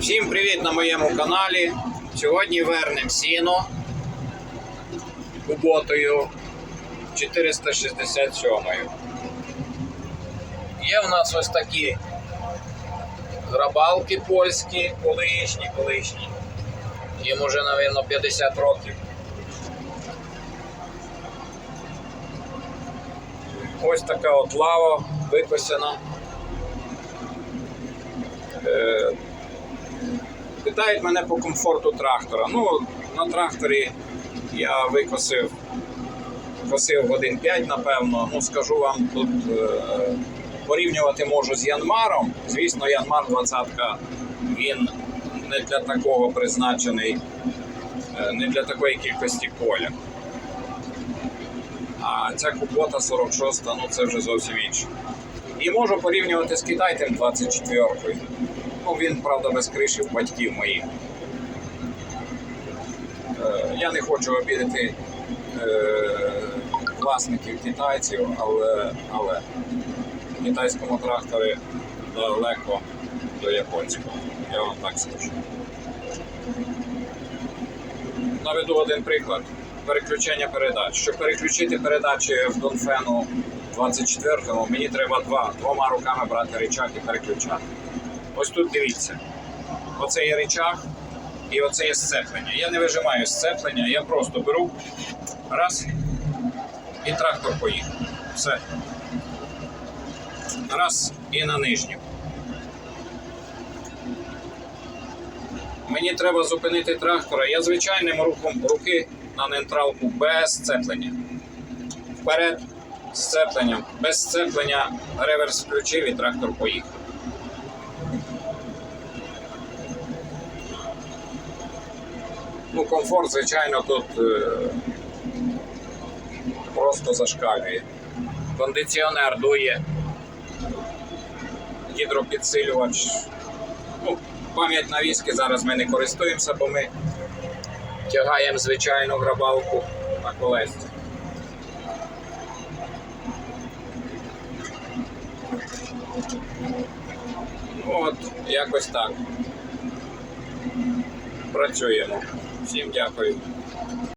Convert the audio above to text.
Всім привіт на моєму каналі. Сьогодні вернемо сіно куботою 467. Є в нас ось такі грабалки польські, колишні, колишні. Їм уже, мабуть, 50 років. Ось така от лава викосена. Е, Питають мене по комфорту трактора. Ну, на тракторі я викосив, косив годин 5, напевно. Ну, скажу вам, тут е, порівнювати можу з Янмаром. Звісно, Янмар 20 він не для такого призначений, е, не для такої кількості поля. А ця кубота 46, ну це вже зовсім інше. І можу порівнювати з Китайтем 24. Ну, він, правда, без криші в батьків моїх. Е, Я не хочу обідати е, власників китайців, але, але китайському тракторі далеко до японського. Я вам так скажу. Наведу один приклад. Переключення передач. Щоб переключити передачі в Донфену 24-му, мені треба два, двома руками брати рычаг і переключати. Ось тут дивіться. Оце є рычаг і оце є сцеплення. Я не вижимаю сцеплення, я просто беру раз і трактор поїхав. Все. Раз і на нижню. Мені треба зупинити трактора. Я звичайним рухом руки на нейтралку без сцеплення. Вперед, сцепленням. Без сцеплення реверс включив і трактор поїхав. Ну, комфорт, звичайно, тут е, просто зашкалює. Кондиціонер дує, гідропідсилювач. Ну, пам'ять навіски зараз ми не користуємося, бо ми тягаємо звичайну грабалку на колесці. От, якось так працюємо. Всім дякую.